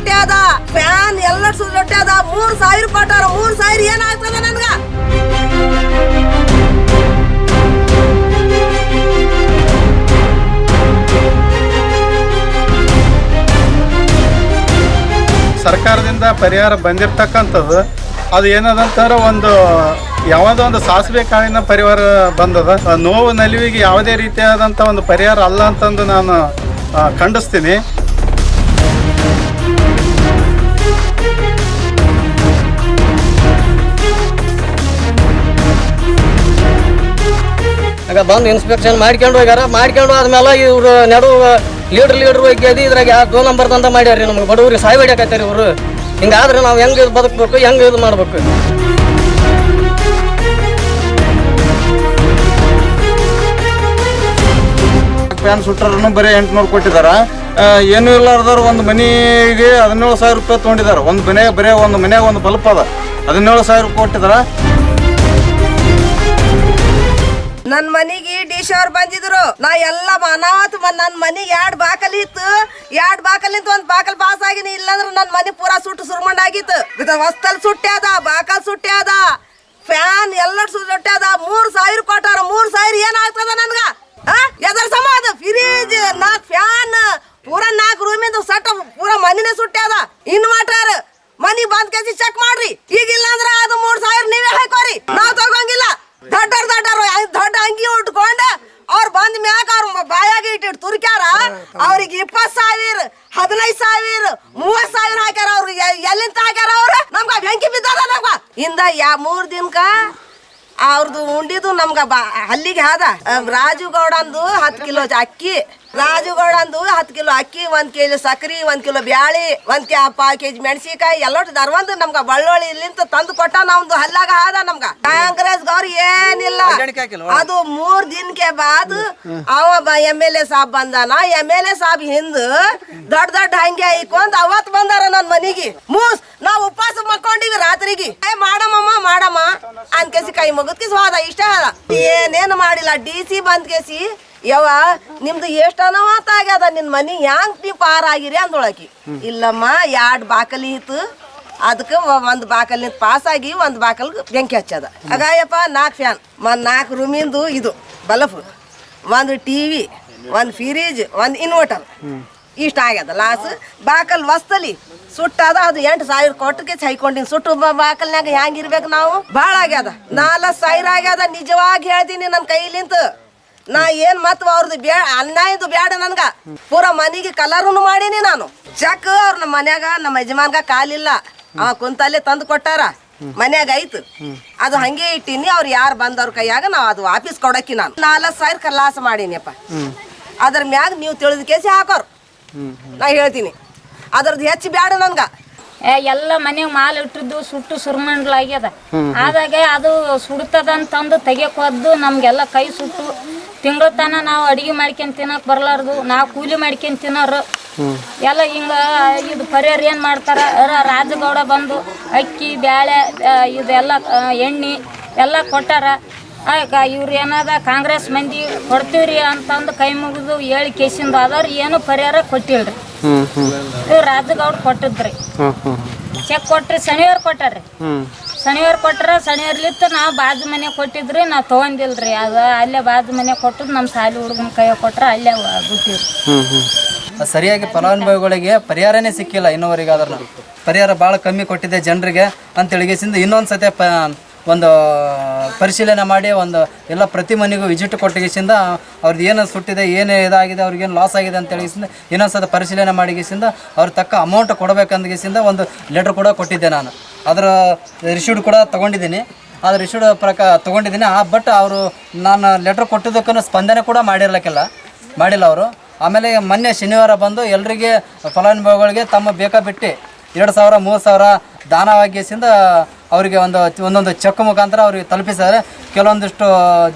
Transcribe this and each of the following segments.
ಸುಟ್ಟಿ ಅದ. ಫ್ಯಾನ್ ಎಲ್ಲ ಸುಟ್ಟಿ ಅದ. ಮೂರ್ ಸಾವಿರ ಕೊಟ್ಟಾರ. ಮೂರ್ ಸಾವಿರ ಏನಾಗ್ತದ ನನ್ಗ? ಸರ್ಕಾರದಿಂದ ಪರಿಹಾರ ಬಂದಿರ್ತಕ್ಕಂಥದ್ದು, ಅದು ಏನದಂತಂದ್ರೆ ಒಂದು ಯಾವುದೋ ಒಂದು ಸಾಸಿವೆ ಕಾಳಿನ ಪರಿಹಾರ ಬಂದದ. ನೋವು ನಲಿವಿಗೆ ಯಾವುದೇ ರೀತಿಯಾದಂಥ ಒಂದು ಪರಿಹಾರ ಅಲ್ಲ ಅಂತಂದು ನಾನು ಖಂಡಿಸ್ತೀನಿ. ಬಂದು ಇನ್ಸ್ಪೆಕ್ಷನ್ ಮಾಡ್ಕೊಂಡು ಹೋಗ್ಯಾರ. ಮಾಡ್ಕೊಂಡು ಆದ್ಮೇಲೆ ಇವರು ನಡು ಲೀಡ್ರ್ ಲೀಡ್ರ್ ಹೋಗಿ ಇದ್ರಾಗ ಯಾವ ದೋ ನಂಬರ್ ತಂದ ಮಾಡ್ಯಾರ ನಮ್ಗೆ. ಬಡವ್ರಿಗೆ ಸಾಯ್ ಬಡಿಯಾಕತ್ತಾರ ಇವರು. ಹಿಂಗಾದ್ರೆ ನಾವು ಹೆಂಗೆ ಇದು ಬದುಕಬೇಕು, ಹೆಂಗೆ ಇದು ಮಾಡ್ಬೇಕು? ಪ್ಯಾನ್ ಸುಟ್ಟರನ್ನು ಬರೀ ಎಂಟುನೂರು ಕೊಟ್ಟಿದಾರ. ಏನು ಇಲ್ಲಾರ್ದವ್ರು ಒಂದು ಮನೆಗೆ ಹದಿನೇಳು ಸಾವಿರ ರೂಪಾಯಿ ತೊಗೊಂಡಿದ್ದಾರೆ ಒಂದು ಮನೆ, ಬರೀ ಒಂದು ಮನೆಗೆ ಒಂದು ಬಲ್ಪ್ ಅದ. ಹದಿನೇಳು ಸಾವಿರ ರೂಪಾಯಿ ಕೊಟ್ಟಿದಾರ. ನನ್ ಮನಿಗೆ ಸಿ ಅವ್ರು ಬಂದಿದ್ರು. ನಾ ಎಲ್ಲ ಅನಾವತ್ ನನ್ ಮನಿಗೆ ಎರಡ್ ಬಾಕಲ್ ಇತ್ತು. ಎರಡ್ ಬಾಕಲಿಂತ ಒಂದು ಬಾಕಲ್ ಪಾಸ್ ಆಗಿನಿ ಇಲ್ಲಾಂದ್ರೆ ನನ್ ಮನಿ ಪೂರಾ ಸುಟ್ಟು ಸುರ್ಮಂಡ್ ಆಗಿತ್ತು. ಇದು ಹೊಸ್ತಲ್ ಸುಟ್ಟಿ ಅದ, ಬಾಕಲ್ ಸುಟ್ಟ್ಯಾದ ಫ್ಯಾನ್ ಎಲ್ಲ ಸುಟ್ಟ್ಯಾದ ಅದ. ಮೂರ್ ಸಾವಿರ ಕೊಟ್ಟಾರ, ಮೂರ್ ಸಾವಿರ ಏನಾಗ್ತದ ನನ್ಗ? ಎದರ್ ಸಮ ಅದ ಫ್ರಿಜ್ ನಾಕ್ ಫ್ಯಾನ್, ಪೂರಾ ನಾಲ್ಕು ರೂಮಿಂದ ಸಟ್ಟ ಪೂರಾ ಮನಿನೇ ಸುಟ್ಟ್ಯಾದ ಇನ್ವರ್ಟರ್ ಮನಿ ಬಂದ್ ಕೆಸಿ ಚೆಕ್ ಮಾಡ್ರಿ ಈಗಿಲ್ಲ ಅಂದ್ರ ಅದು ಮೂರ್ ಸಾವಿರ ನೀವೇ ಹಾಕೋರಿ ನಾವ್ ತಗೊಂಗಿಲ್ಲ ದೊಡ್ಡರ್ ದೊಡ್ಡರು ದೊಡ್ಡ ಅಂಗಿ ಉಟ್ಕೊಂಡ ಅವ್ರ ಬಂದ ಮ್ಯಾಗ ಅವ್ರ ಬಾಯಾಗ ಇಟ್ಟಿಟ್ಟು ತುರ್ಕ್ಯಾರ ಅವ್ರಿಗೆ ಇಪ್ಪತ್ ಸಾವಿರ ಹದಿನೈದು ಸಾವಿರ ಮೂವತ್ ಸಾವಿರ ಹಾಕ್ಯಾರ ಅವ್ರಿಗೆ ಎ- ಎಲ್ಲಿಂದ ಹಾಕ್ಯಾರ ಅವ್ರ ನಮ್ಗ ಬೆಂಕಿ ಬಿದ್ದದ ನಮ್ಗ ಇಂದ ಯಾ ಮೂರ್ ದಿನಕ್ಕ ಅವ್ರದ್ದು ಉಂಡಿದು ನಮ್ಗ ಬಾ ಅಲ್ಲಿಗೆ ರಾಜು ಗೌಡಂದು ಹತ್ತು ಕಿಲೋ ಅಕ್ಕಿ. ರಾಜು ಅಂದು ಹತ್ತು ಕಿಲೋ ಅಕ್ಕಿ ಒಂದ್ ಕೆಜಿ ಸಕ್ರಿ ಒಂದ್ ಕಿಲೋ ಬ್ಯಾಳಿ ಒಂದ್ ಕೆ ಪಾವ್ ಕೆಜಿ ಮೆಣಸಿಕಾಯಿ ಎಲ್ಲೊಟ್ಟು ದರ್ವಂದು ನಮ್ಗ ಬಳ್ಳೊಳ್ಳಿ ಇಲ್ಲಿಂದ ತಂದು ಕೊಟ್ಟ ನಮ್ದು ಹಲ್ಲಾಗ ಆದ ನಮ್ಗ. ಕಾಂಗ್ರೆಸ್ ಗೌರ್ ಏನಿಲ್ಲ. ಅದು ಮೂರ್ ದಿನಕ್ಕೆ ಬಾದ್ ಅವ ಎಂ ಎಲ್ ಎ ಸಾಬ್ ಬಂದಾನ. ಎಂ ಎಲ್ ಎ ಸಾಬ್ ಹಿಂದ ದೊಡ್ಡ ದೊಡ್ಡ ಹಂಗೆ ಐಕೊಂಡ್ ಅವತ್ ಬಂದಾರ ನನ್ ಮನಿಗೆ. ಮೂಸ್ ನಾವು ಉಪವಾಸ ಮಕ್ಕೊಂಡಿವಿ ರಾತ್ರಿಗೆ. ಏ ಮಾಡಮ್ಮ ಮಾಡಮ್ಮ. ಅನ್ಕೇಸಿ ಕೈ ಮುಗಿದ್ಕಿ ಹೋದ ಇಷ್ಟ ಅದ ಏನೇನು ಮಾಡಿಲ್ಲ ಡಿ ಸಿ ಬಂದ್ ಕೇಸಿ ಯವ್ವ, ನಿಮ್ದು ಎಷ್ಟು ಅನಾಹುತ ಆಗ್ಯದ ನಿನ್ ಮನಿ? ಹ್ಯಾಂಗ್ ನೀ ಪಾರ ಆಗಿರಿ ಅಂದೊಳಕಿ. ಇಲ್ಲಮ್ಮ ಎರಡು ಬಾಕಲಿ ಇತ್ತು. ಅದಕ್ಕೆ ಒಂದು ಬಾಕಲ್ ಪಾಸ್ ಆಗಿ ಒಂದು ಬಾಕಲ್ ಬೆಂಕಿ ಹಚ್ಚದ. ಹಾಗಾಯಪ್ಪ ನಾಲ್ಕು ಫ್ಯಾನ್. ಒಂದು ನಾಲ್ಕು ರೂಮಿಂದು ಇದು, ಬಲ್ಫ್. ಒಂದು ಟಿ ವಿ ಒಂದು ಫ್ರಿಜ್, ಒಂದು ಇನ್ವರ್ಟರ್. ಇಷ್ಟ ಆಗ್ಯದ ಲಾಸ್. ಬಾಕಲ್ ವಸ್ತಲಿ ಸುಟ್ಟದ, ಅದು ಎಂಟು ಸಾವಿರ ಕೊಟ್ಟಕ್ಕೆ ಹೈಕೊಂಡಿನಿ ಸುಟ್ಟು ಬಾಕಲ್ನಾಗ ಬಾಕಲ್ನ್ಯಾಗ ಹ್ಯಾಂಗ್ ಇರ್ಬೇಕು ನಾವು? ಭಾಳ ಆಗ್ಯದ. ನಾಲ್ಕು ಸಾವಿರ ಆಗ್ಯದ. ನಿಜವಾಗಿ ಹೇಳ್ತೀನಿ ನನ್ನ ಕೈಲಿಂತ. ನಾ ಏನ್ ಮತ್ ಅವ್ರದ್ದು ಬ್ಯಾ ಅನ್ಯಾಯದು ಬ್ಯಾಡ ನನ್ಗ. ಪೂರ ಮನಿಗೆ ಕಲರ್ನು ಮಾಡೀನಿ ನಾನು. ಚಕ್ ಅವ್ರ ನಮ್ಮ ಮನ್ಯಾಗ ನಮ್ಮ ಯಜಮಾನ್ಗ ಕಾಲಿಲ್ಲ. ಅವ ಕುಂತಲ್ಲೇ ತಂದು ಕೊಟ್ಟಾರ. ಮನ್ಯಾಗ ಐತು. ಅದು ಹಂಗೆ ಇಟ್ಟಿನಿ ಅವ್ರು ಯಾರು ಬಂದವ್ರ ಕೈಯಾಗ ನಾವು ಅದು ವಾಪಸ್ ಕೊಡಕ್ಕಿ ನಾನು. ನಾಲ್ಕು ಸಾವಿರ ಕಲಾಸ ಮಾಡೀನಿಯಪ್ಪ. ಅದ್ರ ಮ್ಯಾಗ ನೀವು ತಿಳಿದ ಕೇಸಿ ಹಾಕೋರು. ನಾ ಹೇಳ್ತೀನಿ. ಅದ್ರದ್ದು ಹೆಚ್ಚು ಬ್ಯಾಡ ನನ್ಗ. ಏ, ಎಲ್ಲ ಮನೆಗೆ ಮಾಲ್ ಇಟ್ಟಿದ್ದು ಸುಟ್ಟು ಸುರ್ಮಂಡ್ಲಾಗ್ಯದ. ಆದಾಗ ಅದು ಸುಡ್ತದಂತಂದು ಅಂತಂದು ಹೋದ್ದು ನಮ್ಗೆಲ್ಲ ಕೈ ಸುಟ್ಟು. ತಿಂಗಳ ತನ ನಾವು ಅಡಿಗೆ ಮಾಡ್ಕೊಂಡ್ ತಿನ್ನಕ್ ಬರ್ಲಾರ್ದು ನಾವು ಕೂಲಿ ಮಾಡ್ಕೊಂಡ್ ತಿನ್ನೋರು. ಎಲ್ಲ ಹಿಂಗ ಇದು ಪರಿಹಾರ ಏನು ಮಾಡ್ತಾರ? ಅರ ರಾಜಗೌಡ ಬಂದು ಅಕ್ಕಿ ಬ್ಯಾಳೆ ಇದೆಲ್ಲ ಎಣ್ಣೆ ಎಲ್ಲ ಕೊಟ್ಟಾರ. ಇವ್ರು ಏನದ ಕಾಂಗ್ರೆಸ್ ಮಂದಿ ಕೊಡ್ತೀವ್ರಿ ಅಂತಂದು ಕೈ ಮುಗಿದು ಹೇಳಿ ಕೇಸಿಂದ ಆದವ್ರು ಏನು ಪರಿಹಾರ ಕೊಟ್ಟಿಲ್ರಿ. ಇವ್ರು ರಾಜಗೌಡ ಕೊಟ್ಟಿದ್ರಿ. ಚೆಕ್ ಕೊಟ್ರಿ ಶನಿವಾರ ಕೊಟ್ಟಾರ್ರಿ. ಶನಿವಾರ ಕೊಟ್ರ ಶನಿವಾರ್ಲಿತ್ತ ನಾವು ಬಾಜು ಮನೆ ಕೊಟ್ಟಿದ್ರಿ ನಾವು ತೊಗೊಂಡಿಲ್ರಿ. ಅದು ಅಲ್ಲೇ ಬಾಜು ಮನೆ ಕೊಟ್ಟದ್ ನಮ್ಮ ಸಾಲಿ ಹುಡುಗನ ಕೈಯಾಗ ಕೊಟ್ರ ಅಲ್ಲೇ ಬಿಟ್ಟಿವ್ರಿ. ಸರಿಯಾಗಿ ಫಲಾನುಭವಿಗಳಿಗೆ ಪರಿಹಾರನೇ ಸಿಕ್ಕಿಲ್ಲ ಇನ್ನೂವರೆಗೆ ಅದ್ರ ಪರಿಹಾರ ಭಾಳ ಕಮ್ಮಿ ಕೊಟ್ಟಿದೆ ಜನರಿಗೆ ಅಂತ ಹೇಳಿಗೆಸಿಂದ ಇನ್ನೊಂದು ಸತಿ ಪ ಒಂದು ಪರಿಶೀಲನೆ ಮಾಡಿ, ಒಂದು ಎಲ್ಲ ಪ್ರತಿ ಮನೆಗೂ ವಿಸಿಟ್ ಕೊಟ್ಟಿಗೆಸಿಂದ ಅವ್ರದ್ದು ಏನು ಸುಟ್ಟಿದೆ, ಏನು ಇದಾಗಿದೆ ಅವ್ರಿಗೇನು ಲಾಸ್ ಆಗಿದೆ ಅಂತ ಹೇಳಿಸಿಂದ ಇನ್ನೊಂದು ಸತಿ ಪರಿಶೀಲನೆ ಮಾಡಿಗೆಸಿಂದ, ಅವ್ರು ತಕ್ಕ ಅಮೌಂಟ್ ಕೊಡಬೇಕಂದಗೆಸಿಂದ ಒಂದು ಲೆಟ್ರ್ ಕೂಡ ಕೊಟ್ಟಿದ್ದೆ ನಾನು. ಅದರ ರಿಸೀವ್ಡ್ ಕೂಡ ತೊಗೊಂಡಿದ್ದೀನಿ. ಅದು ರಿಸೀವ್ಡ್ ಪ್ರಕಾರ ತೊಗೊಂಡಿದ್ದೀನಿ. ಆ ಬಟ್ ಅವರು ನಾನು ಲೆಟ್ರ್ ಕೊಟ್ಟಿದ್ದಕ್ಕೂ ಸ್ಪಂದನೆ ಕೂಡ ಮಾಡಿರ್ಲಿಕ್ಕಿಲ್ಲ. ಮಾಡಿಲ್ಲ ಅವರು. ಆಮೇಲೆ ಮೊನ್ನೆ ಶನಿವಾರ ಬಂದು ಎಲ್ಲರಿಗೆ ಫಲಾನುಭವಿಗಳಿಗೆ ತಮ್ಮ ಬೇಕಾಬಿಟ್ಟು ಎರಡು ಸಾವಿರ, ಮೂರು ಸಾವಿರ ದಾನವಾಗಿಸಿಂದ ಅವರಿಗೆ ಒಂದು ಒಂದೊಂದು ಚೆಕ್ ಮುಖಾಂತರ ಅವ್ರಿಗೆ ತಲುಪಿಸಿದ್ದಾರೆ. ಕೆಲವೊಂದಿಷ್ಟು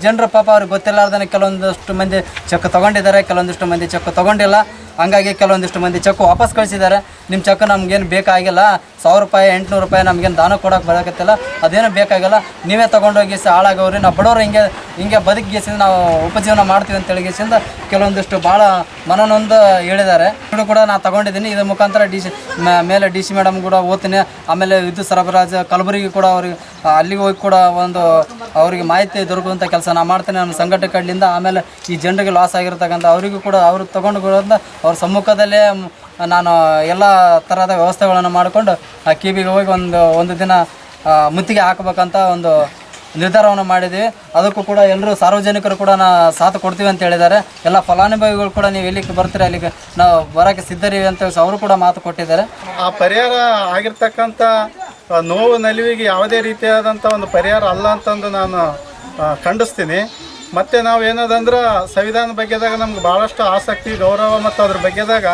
ಜನರು ಪಾಪ ಅವ್ರಿಗೆ ಗೊತ್ತಿಲ್ಲಾರ್ದೇ ಕೆಲವೊಂದಿಷ್ಟು ಮಂದಿ ಚೆಕ್ ತೊಗೊಂಡಿದ್ದಾರೆ, ಕೆಲವೊಂದಿಷ್ಟು ಮಂದಿ ಚೆಕ್ ತೊಗೊಂಡಿಲ್ಲ. ಹಂಗಾಗಿ ಕೆಲವೊಂದಿಷ್ಟು ಮಂದಿ ಚೆಕ್ ವಾಪಸ್ ಕಳಿಸಿದ್ದಾರೆ. ನಿಮ್ಮ ಚೆಕ್ ನಮಗೇನು ಬೇಕಾಗಿಲ್ಲ. ಸಾವಿರ ರೂಪಾಯಿ, ಎಂಟುನೂರು ರೂಪಾಯಿ ನಮಗೇನು ದಾನ ಕೊಡೋಕೆ ಬರೋಕತ್ತಿಲ್ಲ. ಅದೇನು ಬೇಕಾಗಿಲ್ಲ. ನೀವೇ ತೊಗೊಂಡೋಗಿ ಸ ಹಾಳಾಗವ್ರಿ ನಾವು ಬಡವರು ಹಿಂಗೆ ಹಿಂಗೆ ಬದುಕಿಗೆಸಿಂದ ನಾವು ಉಪಜೀವನ ಮಾಡ್ತೀವಿ ಅಂತ ಹೇಳಿಸಿಂದ ಕೆಲವೊಂದಿಷ್ಟು ಭಾಳ ಮನನೊಂದು ಹೇಳಿದ್ದಾರೆ. ಕೂಡ ನಾನು ತೊಗೊಂಡಿದ್ದೀನಿ. ಇದ್ರ ಮುಖಾಂತರ ಡಿ ಸಿ ಮೇಲೆ ಡಿ ಸಿ ಮೇಡಮ್ ಕೂಡ ಓದ್ತೀನಿ. ಆಮೇಲೆ ವಿದ್ಯುತ್ ಸರಬರಾಜು ಕಲಬುರಗಿ ಕೂಡ ಅವ್ರಿಗೆ ಅಲ್ಲಿಗೆ ಹೋಗಿ ಕೂಡ ಒಂದು, ಅವರಿಗೆ ಮಾಹಿತಿ ದೊರಕುವಂಥ ಕೆಲಸ ನಾನು ಮಾಡ್ತೇನೆ ನನ್ನ ಸಂಘಟನೆ ಕಡೆಯಿಂದ ಆಮೇಲೆ ಈ ಜನರಿಗೆ ಲಾಸ್ ಆಗಿರ್ತಕ್ಕಂಥ ಅವರಿಗೂ ಕೂಡ ಅವರು ತೊಗೊಂಡು ಅವ್ರ ಸಮ್ಮುಖದಲ್ಲೇ ನಾನು ಎಲ್ಲ ಥರದ ವ್ಯವಸ್ಥೆಗಳನ್ನು ಮಾಡಿಕೊಂಡು ಆ ಕಿಬಿಗೆ ಹೋಗಿ ಒಂದು ಒಂದು ದಿನ ಮುತ್ತಿಗೆ ಹಾಕಬೇಕಂತ ಒಂದು ನಿರ್ಧಾರವನ್ನು ಮಾಡಿದ್ದೀವಿ ಅದಕ್ಕೂ ಕೂಡ ಎಲ್ಲರೂ ಸಾರ್ವಜನಿಕರು ಕೂಡ ನಾ ಸಾಥ್ ಕೊಡ್ತೀವಿ ಅಂತ ಹೇಳಿದ್ದಾರೆ. ಎಲ್ಲ ಫಲಾನುಭವಿಗಳು ಕೂಡ ನೀವು ಎಲ್ಲಿಗೆ ಬರ್ತೀರಾ, ಅಲ್ಲಿಗೆ ನಾವು ಬರೋಕ್ಕೆ ಸಿದ್ಧರಿವಿ ಅಂತ ಅವರು ಕೂಡ ಮಾತು ಕೊಟ್ಟಿದ್ದಾರೆ. ಆ ಪರಿಹಾರ ಆಗಿರ್ತಕ್ಕಂಥ ನೋವು ನಲಿವಿಗೆ ಯಾವುದೇ ರೀತಿಯಾದಂಥ ಒಂದು ಪರಿಹಾರ ಅಲ್ಲ ಅಂತಂದು ನಾನು ಖಂಡಿಸ್ತೀನಿ. ಮತ್ತು ನಾವು ಏನದಂದ್ರೆ ಸಂವಿಧಾನ ಬಗ್ಗೆದಾಗ ನಮ್ಗೆ ಭಾಳಷ್ಟು ಆಸಕ್ತಿ, ಗೌರವ ಮತ್ತು ಅದ್ರ ಬಗ್ಗೆದಾಗ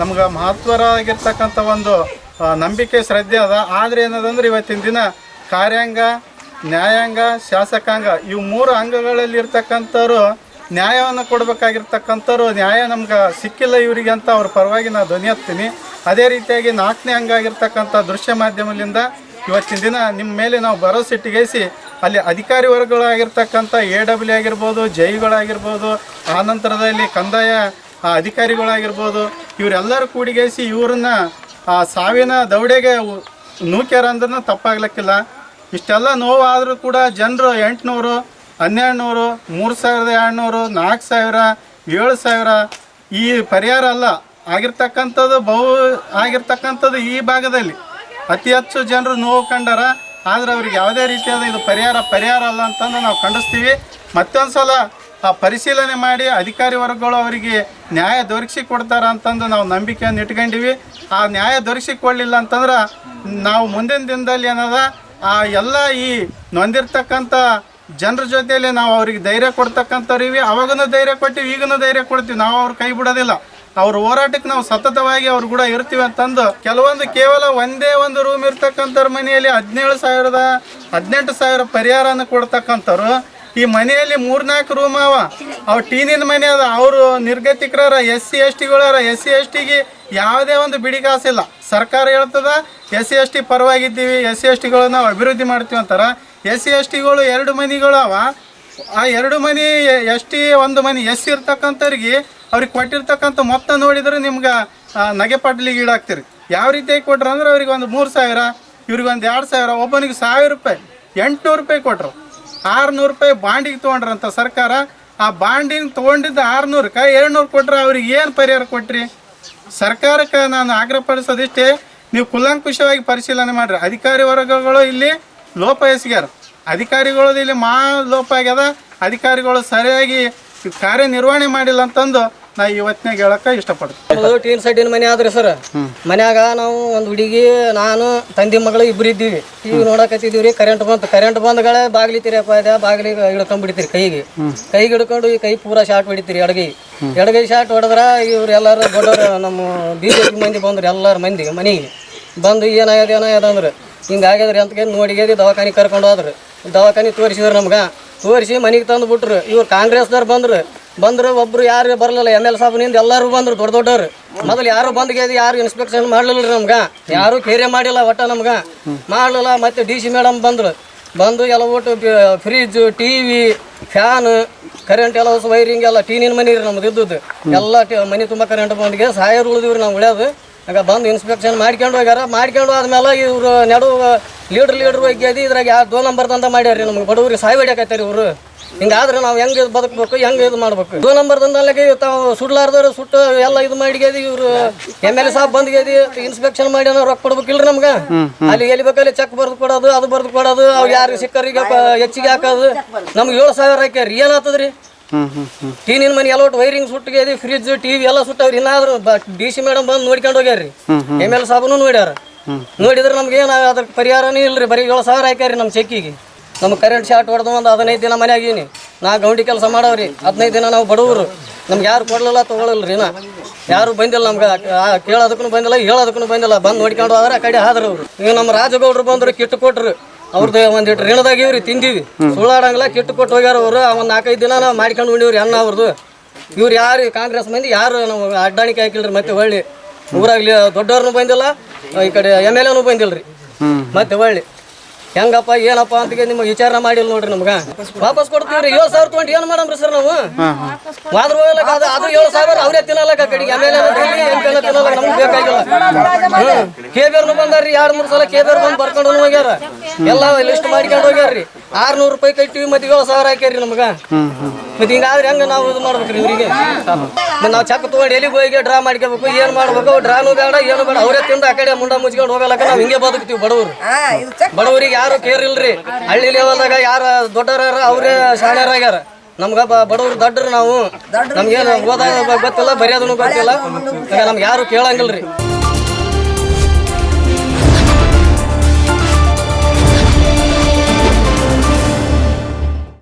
ನಮ್ಗೆ ಮಹತ್ವರಾಗಿರ್ತಕ್ಕಂಥ ಒಂದು ನಂಬಿಕೆ, ಶ್ರದ್ಧೆ ಅದ. ಆದರೆ ಏನದಂದ್ರೆ, ಇವತ್ತಿನ ದಿನ ಕಾರ್ಯಾಂಗ ನ್ಯಾಯಾಂಗ, ಶಾಸಕಾಂಗ, ಇವು ಮೂರು ಅಂಗಗಳಲ್ಲಿ ಇರ್ತಕ್ಕಂಥವ್ರು ನ್ಯಾಯವನ್ನು ಕೊಡಬೇಕಾಗಿರ್ತಕ್ಕಂಥವ್ರು, ನ್ಯಾಯ ನಮ್ಗೆ ಸಿಕ್ಕಿಲ್ಲ ಇವರಿಗೆ ಅಂತ ಅವ್ರ ಪರವಾಗಿ ನಾನು ಧ್ವನಿ ಹತ್ತೀನಿ. ಅದೇ ರೀತಿಯಾಗಿ ನಾಲ್ಕನೇ ಅಂಗ ಆಗಿರ್ತಕ್ಕಂಥ ದೃಶ್ಯ ಮಾಧ್ಯಮದಿಂದ ಇವತ್ತಿನ ದಿನ ನಿಮ್ಮ ಮೇಲೆ ನಾವು ಭರವಸೆ ಇಟ್ಟಿಗೇಸಿ, ಅಲ್ಲಿ ಅಧಿಕಾರಿ ವರ್ಗಗಳಾಗಿರ್ತಕ್ಕಂಥ ಎ ಡಬ್ಲ್ಯೂ ಆಗಿರ್ಬೋದು, ಜೈಗಳಾಗಿರ್ಬೋದು, ಆನಂತರದಲ್ಲಿ ಕಂದಾಯ ಅಧಿಕಾರಿಗಳಾಗಿರ್ಬೋದು, ಇವರೆಲ್ಲರೂ ಕೂಡಿಗೇಸಿ ಇವ್ರನ್ನ, ಆ, ಸಾವಿನ ದೌಡೆಗೆ ನೂಕ್ಯಾರ ಅಂದ್ರೂ ತಪ್ಪಾಗ್ಲಿಕ್ಕಿಲ್ಲ. ಇಷ್ಟೆಲ್ಲ ನೋವಾದರೂ ಕೂಡ ಜನರು ಎಂಟುನೂರು ಹನ್ನೆರಡು ನೂರು ಮೂರು ಸಾವಿರದ ಎರಡುನೂರು ನಾಲ್ಕು ಸಾವಿರ, ಏಳು ಸಾವಿರ ಈ ಪರಿಹಾರ ಅಲ್ಲ. ಆಗಿರ್ತಕ್ಕಂಥದ್ದು ಬಹು, ಆಗಿರ್ತಕ್ಕಂಥದ್ದು ಈ ಭಾಗದಲ್ಲಿ. ಅತಿ ಹೆಚ್ಚು ಜನರು ನೋವು ಕಂಡಾರ, ಆದರೆ ಅವ್ರಿಗೆ ಯಾವುದೇ ರೀತಿಯಾದ ಇದು ಪರಿಹಾರ ಪರಿಹಾರ ಅಲ್ಲ ಅಂತಂದು ನಾವು ಖಂಡಿಸ್ತೀವಿ. ಮತ್ತೊಂದು ಸಲ ಆ ಪರಿಶೀಲನೆ ಮಾಡಿ ಅಧಿಕಾರಿ ವರ್ಗಗಳು ಅವರಿಗೆ ನ್ಯಾಯ ದೊರಕಿಸಿ ಕೊಡ್ತಾರ ಅಂತಂದು ನಾವು ನಂಬಿಕೆಯನ್ನು ಇಟ್ಕೊಂಡಿವಿ. ಆ ನ್ಯಾಯ ದೊರಕಿಸಿ ಕೊಡಲಿಲ್ಲ ಅಂತಂದ್ರೆ ನಾವು ಮುಂದಿನ ದಿನದಲ್ಲಿ ಏನದ ಆ ಎಲ್ಲ ಈ ನೊಂದಿರ್ತಕ್ಕಂಥ ಜನರ ಜೊತೆಯಲ್ಲಿ ನಾವು ಅವ್ರಿಗೆ ಧೈರ್ಯ ಕೊಡ್ತಕ್ಕಂಥವ್ರಿವಿ, ಅವಾಗನೂ ಧೈರ್ಯ ಕೊಟ್ಟಿವಿ, ಈಗನೂ ಧೈರ್ಯ ಕೊಡ್ತೀವಿ. ನಾವು ಅವ್ರ ಕೈ ಬಿಡೋದಿಲ್ಲ. ಅವ್ರ ಹೋರಾಟಕ್ಕೆ ನಾವು ಸತತವಾಗಿ ಅವ್ರು ಕೂಡ ಇರ್ತೀವಿ ಅಂತಂದು ಕೆಲವೊಂದು ಕೇವಲ ಒಂದೇ ಒಂದು ರೂಮ್ ಇರ್ತಕ್ಕಂಥವ್ರ ಮನೆಯಲ್ಲಿ ಹದಿನೇಳು ಸಾವಿರದ, ಹದಿನೆಂಟು ಸಾವಿರ ಪರಿಹಾರನ ಕೊಡ್ತಕ್ಕಂಥವ್ರು ಈ ಮನೆಯಲ್ಲಿ ಮೂರ್ನಾಲ್ಕು ರೂಮ್ ಅವ. ಅವ್ ಟೀನಿನ ಮನೆ ಅದ. ಅವರು ನಿರ್ಗತಿಕರ ಎಸ್ ಸಿ ಎಸ್ ಟಿಗಳಾರ ಎಸ್ ಸಿ ಎಸ್ ಟಿಗೆ ಯಾವುದೇ ಒಂದು ಬಿಡಿಗಾಸಿಲ್ಲ. ಸರ್ಕಾರ ಹೇಳ್ತದ ಎಸ್ ಸಿ ಎಸ್ ಟಿ ಪರವಾಗಿದ್ದೀವಿ ಎಸ್ ಸಿ ಎಸ್ ಟಿಗಳು ನಾವು ಅಭಿವೃದ್ಧಿ ಮಾಡ್ತೀವಿ ಅಂತಾರ. ಎಸ್ ಸಿ ಎಸ್ ಟಿಗಳು ಎರಡು ಮನೆಗಳು ಆ ಎರಡು ಮನೆ ಎಸ್ ಟಿ ಒಂದು ಮನೆ ಎಸ್ ಇರ್ತಕ್ಕಂಥವ್ರಿಗೆ ಅವ್ರಿಗೆ ಕೊಟ್ಟಿರ್ತಕ್ಕಂಥ ಮೊತ್ತ ನೋಡಿದ್ರೆ ನಿಮ್ಗೆ ನಗೆ ಪಡ್ಲಿಗೆ ಈಡಾಗ್ತೀರಿ. ಯಾವ ರೀತಿಯಾಗಿ ಕೊಟ್ರು ಅಂದ್ರೆ ಅವ್ರಿಗೆ ಒಂದು ಮೂರು ಸಾವಿರ ಇವ್ರಿಗೆ ಒಂದು ಎರಡು ಸಾವಿರ, ಒಬ್ಬನಿಗೆ ಸಾವಿರ ರೂಪಾಯಿ, ಎಂಟುನೂರು ರೂಪಾಯಿ ಕೊಟ್ರು. ಆರುನೂರು ರೂಪಾಯಿ ಬಾಂಡಿಗೆ ತೊಗೊಂಡ್ರಂತ ಸರ್ಕಾರ, ಆ ಬಾಂಡಿನ ತೊಗೊಂಡಿದ್ದ ಆರುನೂರಕ್ಕೆ ಏಳ್ನೂರು ಕೊಟ್ರೆ ಅವ್ರಿಗೆ ಏನು ಪರಿಹಾರ ಕೊಟ್ರಿ? ಸರ್ಕಾರಕ್ಕೆ ನಾನು ಆಗ್ರಹಪಡಿಸೋದಿಷ್ಟೇ, ನೀವು ಕುಲಂಕುಷವಾಗಿ ಪರಿಶೀಲನೆ ಮಾಡಿರಿ. ಅಧಿಕಾರಿ ವರ್ಗಗಳು ಇಲ್ಲಿ ಲೋಪ ಎಸಗ್ಯಾರ. ಅಧಿಕಾರಿಗಳದ್ದು ಇಲ್ಲಿ ಮಾ ಲೋಪ ಆಗ್ಯದ. ಅಧಿಕಾರಿಗಳು ಸರಿಯಾಗಿ ಕಾರ್ಯನಿರ್ವಹಣೆ ಮಾಡಿಲ್ಲ ಅಂತಂದು ನಾ ಇವತ್ತಿನಾಗ ಹೇಳಕ್ಕೆ ಇಷ್ಟಪಡ್ತೀನಿ. ಟೀನ್ ಸೈಡಿನ ಮನೆ ಆದ್ರಿ ಸರ್ ಮನ್ಯಾಗ ನಾವು ಒಂದು ಹುಡುಗಿ ನಾನು ತಂದೆ ಮಗಳು ಇಬ್ರು ಇದ್ದೀವಿ. ಈಗ ನೋಡಕತ್ತಿದ್ದೀವಿ ರೀ ಕರೆಂಟ್ ಬಂತು. ಕರೆಂಟ್ ಬಂದ್ಗಳೇ ಬಾಗಿಲಿ ತಿರಪ್ಪ ಇದೆ ಬಾಗಿಲಿ ಹಿಡ್ಕೊಂಡ್ಬಿಡ್ತೀರಿ ಕೈಗೆ. ಕೈಗೆ ಹಿಡ್ಕೊಂಡು ಈ ಕೈ ಪೂರಾ ಶಾರ್ಟ್ ಹೊಡಿತೀರಿ ಅಡಗಿ. ಎಡಗೈ ಶಾರ್ಟ್ ಹೊಡೆದ್ರ ಇವ್ರು ಎಲ್ಲರೂ ದೊಡ್ಡವರು ನಮ್ಮ ಬಿ ಜೆ ಪಿ ಮಂದಿ ಬಂದ್ರು ಎಲ್ಲರ ಮಂದಿ ಮನೆಗೆ. ಬಂದು ಏನಾಗ್ಯದ ಏನಾಗ್ಯದ ಅಂದ್ರೆ. ಹಿಂಗಾಗ್ಯದ್ರಿ ಅಂತ ನೋಡಿಗೆ ದವಾಖಾನೆ ಕರ್ಕೊಂಡು ಹೋದ್ರಿ. ದವಾಖಾನೆ ತೋರಿಸಿದ್ರು ನಮ್ಗೆ. ತೋರಿಸಿ ಮನೆಗೆ ತಂದು ಬಿಟ್ರು. ಇವ್ರು ಕಾಂಗ್ರೆಸ್ದವ್ರು ಬಂದ್ರು. ಬಂದ್ರು ಒಬ್ರು ಯಾರು ಬರಲಿಲ್ಲ. ಎಂ ಎಲ್ ಸಾಬ್ನಿಂದ ಎಲ್ಲರೂ ಬಂದ್ರು, ದೊಡ್ಡ ದೊಡ್ಡವ್ರು. ಮೊದಲು ಯಾರು ಬಂದ್ಗೆ ಯಾರು ಇನ್ಸ್ಪೆಕ್ಷನ್ ಮಾಡಲಿಲ್ಲ ನಮ್ಗೆ. ಯಾರು ಕೇರೆ ಮಾಡಿಲ್ಲ ಒಟ್ಟ ನಮ್ಗೆ. ಮಾಡಲಿಲ್ಲ, ಮತ್ತೆ ಡಿ ಸಿ ಮೇಡಮ್ ಬಂದ್ರು. ಬಂದು ಎಲ್ಲ ಒಟ್ಟು fridge T V fan current ಎಲ್ಲ ವೈರಿಂಗ್ ಎಲ್ಲ ಟೀನಿನ ಮನೆ ರೀ ನಮ್ದು ಇದ್ದದ್ದು. ಎಲ್ಲ ಮನೆ ತುಂಬ ಕರೆಂಟ್ ಬಂದಿಗೆ ಸಾಯರ್ ಉಳಿದಿವ್ರಿ ನಾವು ಉಳ್ಯೋದು. ಆಗ ಬಂದು ಇನ್ಸ್ಪೆಕ್ಷನ್ ಮಾಡ್ಕೊಂಡು ಹೋಗ್ಯಾರ. ಮಾಡ್ಕೊಂಡು ಆದ್ಮೇಲೆ ಇವ್ರು ನಡು ಲೀಡ್ರ್ ಲೀಡ್ರ್ ಒಗ್ಗದಿ ಇದ್ರಾಗ ಯಾವ ದೋ ನಂಬರ್ ತಂದ ಮಾಡ್ಯಾರ ನಮ್ಗೆ. ಬಡವ್ರಿಗೆ ಸಾಯಿ ಹೊಡ್ಯಾಕತ್ತಾರ ಇವರು. ಹಿಂಗಾದ್ರೆ ನಾವು ಹೆಂಗೆ ಬದುಕಬೇಕು ಹೆಂಗೆ ಇದು ಮಾಡ್ಬೇಕು? ದೋ ನಂಬರ್ ತಂದಲ್ಲಿಗೆ ತಾವು ಸುಡ್ಲಾರ್ದವ್ರು ಸುಟ್ಟು ಎಲ್ಲ ಇದು ಮಾಡಿಗ್ಯದಿ ಇವರು. ಎಂ ಎಲ್ ಎ ಸಾಬ್ ಬಂದ್ಗೇದಿ ಇನ್ಸ್ಪೆಕ್ಷನ್ ಮಾಡಿ ನಾವು ರೊಕ್ಕ ಕೊಡ್ಬೇಕಿಲ್ರಿ ನಮ್ಗೆ? ಅಲ್ಲಿ ಎಲ್ಲಿ ಬೇಕಲ್ಲಿ ಚೆಕ್ ಬರ್ದು ಕೊಡೋದು ಅದು ಬರ್ದು ಕೊಡೋದು ಅವ್ ಯಾರು ಸಿಕ್ಕರಿಗೆ ಹೆಚ್ಚಿಗೆ ಹಾಕೋದು. ನಮ್ಗೆ ಏಳು ಸಾವಿರ ಹಾಕ್ಯಾರ ಏನಾಗ್ತದ್ರಿ ಟೀನಿನ ಮನೆ ಎಲ್ಲ ಒಟ್ಟು ವೈರಿಂಗ್ ಸುಟ್ಟಿಗೆ ಫ್ರಿಜ್ ಟಿವಿ ಎಲ್ಲ ಸುಟ್ಟವ್ರಿ ಇನ್ನಾದ್ರು ಡಿ ಸಿ ಮೇಡಮ್ ಬಂದು ನೋಡ್ಕೊಂಡು ಹೋಗ್ಯಾರ್ರಿ ಎಂ ಎಲ್ ಸಾಬನು ನೋಡ್ಯಾರ. ನೋಡಿದ್ರೆ ನಮ್ಗೆ ಏನು ಅದ್ರ ಪರಿಹಾರನೇ ಇಲ್ರಿ ಬರೀ ಏಳು ಸಾವಿರ ಹಾಕ್ಯಾರಿ ನಮ್ಮ ಚೆಕ್ಕಿಗೆ. ನಮ್ಗೆ ಕರೆಂಟ್ ಶಾರ್ಟ್ ಹೊಡೆದು ಒಂದು ಹದಿನೈದು ದಿನ ಮನೆಯಾಗೀನಿ ನಾ ಗೌಂಡಿ ಕೆಲಸ ಮಾಡವ್ರಿ ಹದಿನೈದು ದಿನ ನಾವು ಬಡವರು. ನಮ್ಗೆ ಯಾರು ಕೊಡ್ಲಿಲ್ಲ ತೊಗೊಳಲ್ರಿ ನಾ. ಯಾರು ಬಂದಿಲ್ಲ ನಮ್ಗೆ. ಕೇಳೋದಕ್ಕೂ ಬಂದಿಲ್ಲ ಹೇಳೋದಕ್ಕೂ ಬಂದಿಲ್ಲ. ಬಂದು ನೋಡ್ಕೊಂಡು ಹೋದ್ರೆ ಆ ಕಡೆ ಆದ್ರು ನೀವು ಈಗ ನಮ್ಮ ರಾಜಗೌಡರು ಬಂದ್ರು ಕಿಟ್ಟು ಕೊಟ್ರು. ಅವ್ರದ್ದು ಒಂದಿಟ್ಟು ಇವ್ರಿ ತಿಂದೀವಿ. ಸುಳ್ಳಾಡಂಗಿಲ್ಲ ಕಿಟ್ಟು ಕೊಟ್ಟು ಹೋಗ್ಯಾರ ಅವರು. ಒಂದು ನಾಲ್ಕೈದು ದಿನ ನಾವು ಮಾಡ್ಕೊಂಡು ಉಂಡಿವ್ರಿ ಅನ್ನ ಅವ್ರದ್ದು ಇವ್ರು ಯಾರು ಕಾಂಗ್ರೆಸ್ ಮಂದಿ ಯಾರು ನಾವು ಅಡ್ಡಾಣಿಕೆ ಹಾಕಿಲ್ರಿ ಮತ್ತೆ ಹೊಳ್ಳಿ. ಊರಾಗ್ಲಿ ದೊಡ್ಡವ್ರನ್ನೂ ಬಂದಿಲ್ಲ ಈ ಕಡೆ ಎಂ ಎಲ್ ಎನು ಬಂದಿಲ್ರಿ. ಮತ್ತೆ ಒಳ್ಳೆ ಹೆಂಗಪ್ಪ ಏನಪ್ಪ ಅಂತ ನಿಮ್ಗೆ ವಿಚಾರ ಮಾಡಿಲ್ಲ ನೋಡ್ರಿ ನಮ್ಗ. ವಾಪಸ್ ಕೊಡ್ತೀವ್ರಿ ಏಳು ಸಾವಿರ ತೊಗೊಂಡು ಏನು ಮಾಡಮ್ರಿ ಸರ್ ನಾವು? ಮಾದ್ರ ಹೋಗ್ಲಕ್ಕ ಅದು ಅದು ಏಳು ಸಾವಿರ ಅವರೇ ತಿನ್ನಲಕ್ಕ ಕಡೆಗೆ. ಎಂ ಎಲ್ ಎಂ ಪಿ ತಿನ್ನಲ್ಲ ನಮ್ಗೆ ಬೇಕಾಗಿಲ್ಲ. ಕೇಬೇರ್ನು ಬಂದಾರ್ರಿ ಎರಡ್ ಮೂರ್ ಸಲ ಕೇಬೇರ್ ಬಂದು ಬರ್ಕೊಂಡು ಹೋಗ್ಯಾರ. ಎಲ್ಲ ಲಿಸ್ಟ್ ಮಾಡ್ಕೊಂಡು ಹೋಗ್ಯಾರ್ರಿ. ಆರ್ನೂರು ರೂಪಾಯಿ ಕಟ್ಟಿವಿ ಮತ್ತೆ ಏಳು ಸಾವಿರ ಹಾಕ್ಯಾರಿ ನಮಗ. ಮತ್ತೆ ಹಿಂಗಾದ್ರೆ ಹೆಂಗ ನಾವು ಇದು ಮಾಡ್ಬೇಕ್ರಿ ಇವರಿಗೆ? ಮತ್ತೆ ನಾವು ಚಕ್ ತಗೊಂಡು ಎಲ್ಲಿಗೆ ಹೋಗಿ ಡ್ರಾ ಮಾಡ್ಕೋಬೇಕು ಏನ್ ಮಾಡ್ಬೇಕು ಡ್ರಾನು ಬೇಡ ಏನು ಬೇಡ. ಅವರೇ ತಿಂದು ಆ ಕಡೆ ಮುಂಡ ಮುಚ್ಕೊಂಡು ಹೋಗಲಕ್ಕ ನಾವು ಹಿಂಗೆ ಬದುಕ್ತೀವಿ ಬಡವರು. ಬಡವರಿಗೆ ಯಾರು ಕೇರ್ ಇಲ್ರಿ? ಹಳ್ಳಿ ಲೆವೆಲ್ದಾಗ ಯಾರು ದೊಡ್ಡವ್ರ ಅವರೇ ಶಾಣ್ಯರಾಗ್ಯಾರ ನಮ್ಗ ಬಡವ್ರು ದೊಡ್ಡರು ನಾವು. ನಮ್ಗೇನು ಓದಾಗ ಗೊತ್ತಿಲ್ಲ ಬರೆಯೋದನ್ನು ಗೊತ್ತಿಲ್ಲ. ನಮ್ಗೆ ಯಾರು ಕೇಳಂಗಿಲ್ರಿ.